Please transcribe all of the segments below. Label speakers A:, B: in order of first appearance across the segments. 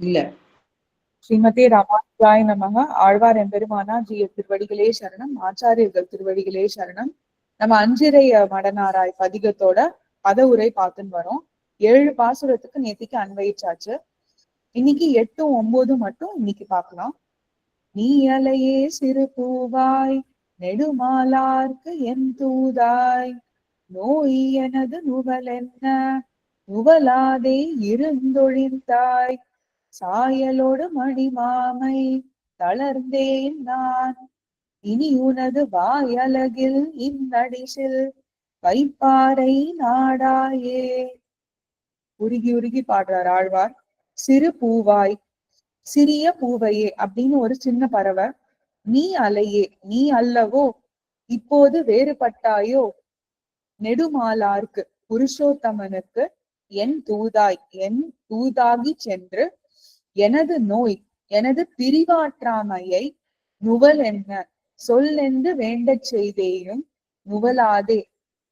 A: இல்ல.
B: ஸ்ரீமதி ராமானுஜாய நமக ஆழ்வார் எம்பெருமானா ஜிய திருவடிகளே சரணம். ஆச்சாரியர்கள் திருவடிகளே சரணம். நம்ம அஞ்சிரைய மடனாராய் பதிகத்தோட பத உரை பார்த்துன்னு வரோம். ஏழு பாசுரத்துக்கு நேத்திக்கு அன்வயிச்சாச்சு. இன்னைக்கு எட்டு ஒன்பது மட்டும் இன்னைக்கு பார்க்கலாம். நீ அலையே சிறு பூவாய் நெடுமாலார்க்கு என் தூதாய். நோய் எனது நுவல் என்ன நுவலாதே இருந்தொழிந்தாய். சாயலோடு மணிமாமை தளர்ந்தேன் நான். இனி உனது வாயலகில் இந்நடிசில் வைப்பாறை நாடாயே. உருகி உருகி பாடுறார் ஆழ்வார். சிறு பூவாய் சிறிய பூவையே அப்படின்னு ஒரு சின்ன பறவை. நீ அலையே நீ அல்லவோ இப்போது வேறுபட்டாயோ? நெடுமாலார்க்கு புருஷோத்தமனுக்கு என் தூதாய் என் தூதாகி சென்று எனது நோய் எனது பிரிவாற்றாமையை நுவல் என்ன? சொல்லென்று வேண்டச் செய்தேயும் நுவலாதே.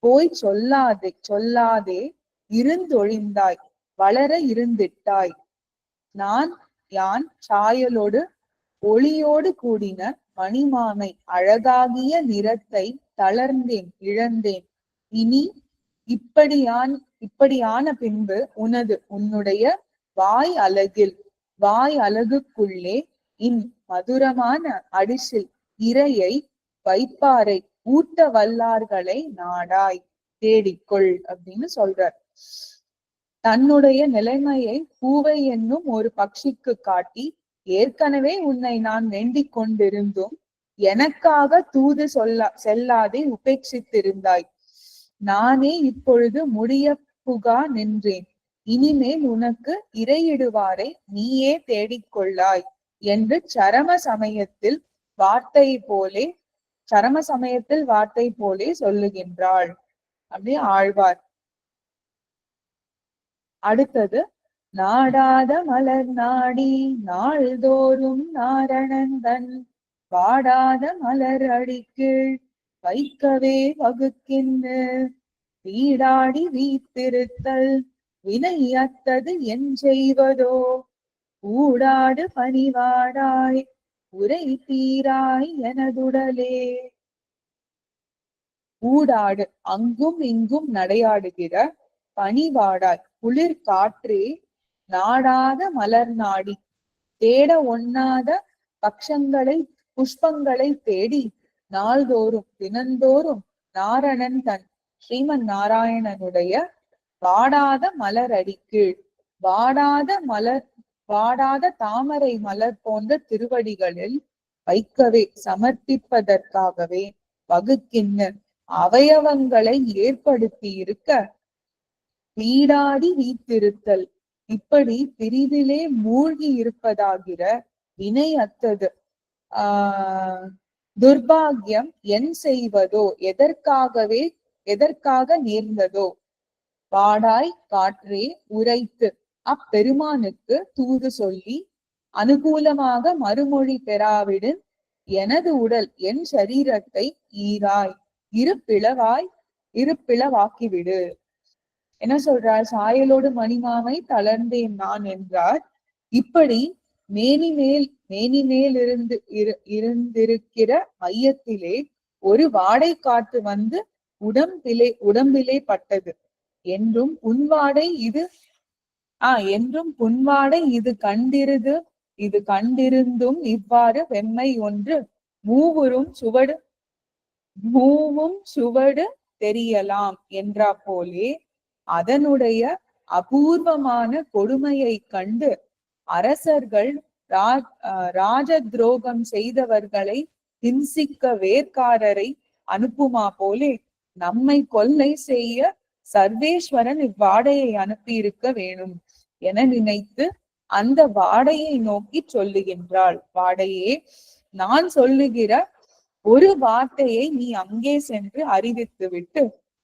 B: போய் சொல்லாதே சொல்லாதே இருந்தொழிந்தாய் வளர இருந்திட்டாய். நான் யான் சாயலோடு ஒளியோடு கூடின மணிமாமை அழகாகிய நிறத்தை தளர்ந்தேன் இழந்தேன். இனி இப்படியான் இப்படியான பின்பு உனது உன்னுடைய வாய் அழகில். வாய் அழகுக்குள்ளே இன் மதுரமான அடிசில் இரையை வைப்பாரை ஊட்ட வல்லார்களை நாடாய் தேடிக்கொள் அப்படின்னு சொல்றார். தன்னுடைய நிலைமையை பூவை என்னும் ஒரு பக்ஷிக்கு காட்டி ஏற்கனவே உன்னை நான் வேண்டிக் கொண்டிருந்தும் எனக்காக தூது சொல்ல செல்லாதே உபேட்சித்திருந்தாய். நானே இப்பொழுது முடிய புகா நின்றேன். இனிமேல் உனக்கு இரையிடுவாரை நீயே தேடிக்கொள்ளாய் என்று சரம சமயத்தில் வார்த்தை போலே சரம சமயத்தில் வார்த்தை போலே சொல்லுகின்றாள். அப்படி ஆழ்வார். அடுத்தது நாடாத மலர் நாடி நாள்தோறும் நாரணந்தன் வாடாத மலர் அடிக்கீழ் வைக்கவே வகுக்கின்ற வீடாடி வீத்திருத்தல் வினையத்தது என் செய்வதோ? ஊடாடு பணிவாடாய் உரை தீராய் எனதுடலே. ஊடாடு அங்கும் இங்கும் நடையாடுகிற பனிவாடாய் குளிர் காற்றே நாடாத மலர் நாடி தேட ஒண்ணாத பக்ஷங்களை புஷ்பங்களை தேடி நாள்தோறும் தினந்தோறும் நாரணன் தன் ஸ்ரீமன் நாராயணனுடைய வாடாத மலர் அடிக்கீழ் வாடாத மலர் வாடாத தாமரை மலர் போன்ற திருவடிகளில் வைக்கவே சமர்ப்பிப்பதற்காகவே வகுக்கின்ற அவயவங்களை ஏற்படுத்தி இருக்க வீடாடி வீத்திருத்தல். இப்படி பிரிவிலே மூழ்கி இருப்பதாகிற வினை அத்தது ஆஹ் துர்பாகியம் என் செய்வதோ எதற்காகவே எதற்காக நேர்ந்ததோ வாடாய் காற்றே உரைத்து அப்பெருமானுக்கு தூது சொல்லி அனுகூலமாக மறுமொழி பெறாவிடும் எனது உடல் என் சரீரத்தை ஈராய். இரு பிளவாய் இரு பிளவாக்கிவிடு என்ன சொல்றார்? சாயலோடு மணிமாமை தளர்ந்தேன் நான் என்றார். இப்படி மேனி மேல் மேனி மேல் இருந்து இருந்திருக்கிற மையத்திலே ஒரு வாடை காற்று வந்து உடம்பிலே உடம்பிலே பட்டது. என்றும் புன்வாடை இது ஆஹ் என்றும் புன்வாடை இது கண்டிருது இது கண்டிருந்தும் இவ்வாறு வெம்மை ஒன்று மூவரும் சுவடு மூவும் சுவடு தெரியலாம் என்றா போலே அதனுடைய அபூர்வமான கொடுமையை கண்டு அரசர்கள் ராஜ துரோகம் செய்தவர்களை ஹிம்சிக்க வேர்க்காரரை அனுப்புமா போலே நம்மை கொல்லை செய்ய சர்வேஸ்வரன் இவ்வாடையை அனுப்பியிருக்க வேணும் என நினைத்து அந்த வாடையை நோக்கி சொல்லுகின்றாள். வாடையே நான் சொல்லுகிற ஒரு வார்த்தையை நீ அங்கே சென்று அறிவித்து விட்டு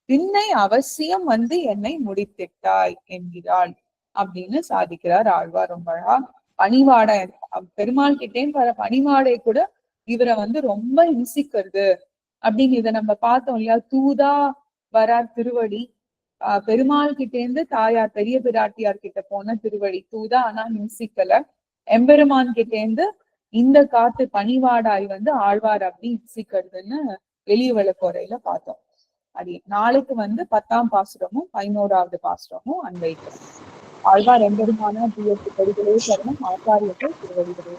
B: பின்னை அவசியம் வந்து என்னை முடித்திட்டாய் என்கிறாள் அப்படின்னு சாதிக்கிறார் ஆழ்வார் ரொம்ப அழகா பணிவாடை பெருமாள் கிட்டேன்னு வர பணிவாடை கூட இவரை வந்து ரொம்ப இன்சிக்கிறது அப்படின்னு இதை நம்ம பார்த்தோம் இல்லையா? தூதா வரார் திருவடி பெருமாள் கிட்டே இருந்து தாயார் பெரிய பிராட்டியார் கிட்ட போன திருவழி தூதா ஆனா ஹிம்சிக்கல எம்பெருமான் கிட்ட இருந்து இந்த காத்து பணிவாடாய் வந்து ஆழ்வார் அப்படி ஹிம்சிக்கிறதுன்னு வெளிய விளக்குறையில பார்த்தோம். அது நாளைக்கு வந்து பத்தாம் பாசுரமும் பதினோராவது பாசுரமும் அன்வைக்கிறோம் ஆழ்வார் எம்பெருமான தீயத்து கருகளே சரணம் ஆச்சாரியத்தை திருவழிகளே